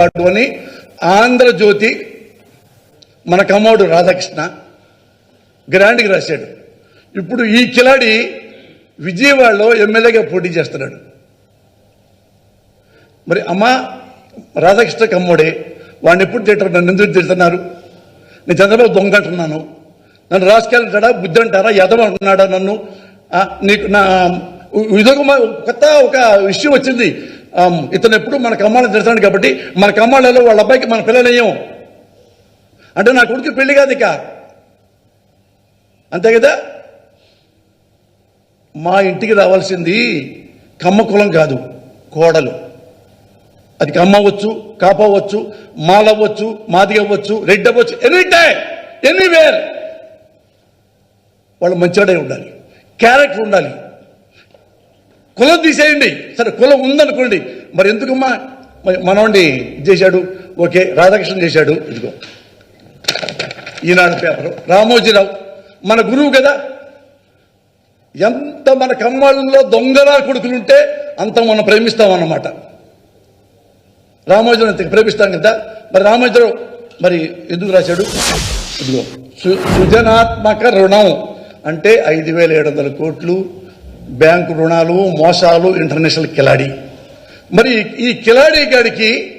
అని ఆంధ్రజ్యోతి మన కమ్మోడు రాధాకృష్ణ గ్రాండ్కి రాశాడు. ఇప్పుడు ఈ కిలాడి విజయవాడలో ఎమ్మెల్యేగా పోటీ చేస్తున్నాడు. మరి అమ్మ రాధాకృష్ణ కమ్మోడే వాడిని ఎప్పుడు తింటారు నన్ను ఎందుకు తిడుతున్నారు? నేను చంద్రబాబు దొంగ అంటున్నాను. నన్ను రాసుకెళ్తాడా బుద్ధి అంటారా? యదవ అంటున్నాడా నన్ను? ఆ, నీకు నా ఇదొక కొత్త ఒక విషయం వచ్చింది. ఇతను ఎప్పుడు మన కమ్మాళ్ళని తిడతాడు కాబట్టి మన కమ్మాళ్ళలో వాళ్ళ అబ్బాయికి మన పిల్లలేయం అంటే నా కొడుకు పెళ్ళి కాదు ఇక. అంతే కదా? మా ఇంటికి రావాల్సింది కమ్మ కులం కాదు కోడలు. అది కమ్మ అవ్వచ్చు కాప అవ్వచ్చు మాల అవ్వచ్చు మాది అవ్వచ్చు రెడ్డి అవ్వచ్చు ఎనీ టైం ఎనీవేర్. వాళ్ళు మంచివాడే ఉండాలి. క్యారెక్టర్ ఉండాలి. కులం తీసేయండి. సరే కులం ఉందనుకోండి. మరి ఎందుకమ్మా? మరి ఇది చేశాడు. ఓకే రాధాకృష్ణ చేశాడు. ఇదిగో. ఈనాడు పేపరు. రామోజీరావు. మన గురువు కదా. ఎంత మన కమ్మాళ్ళలో దొంగలా కొడుకులుంటే అంత మనం ప్రేమిస్తామన్నమాట. రామోజీరావు అంత ప్రేమిస్తాం కదా. మరి రామోజీరావు మరి ఎందుకు రాశాడు? ఇదిగో. సృజనాత్మక రుణం. అంటే ఐదు వేల ఏడు వందల కోట్లు బ్యాంకు రుణాలు మోసాలు ఇంటర్నేషనల్ కిలాడి. మరి ఈ కిలాడి గాడికి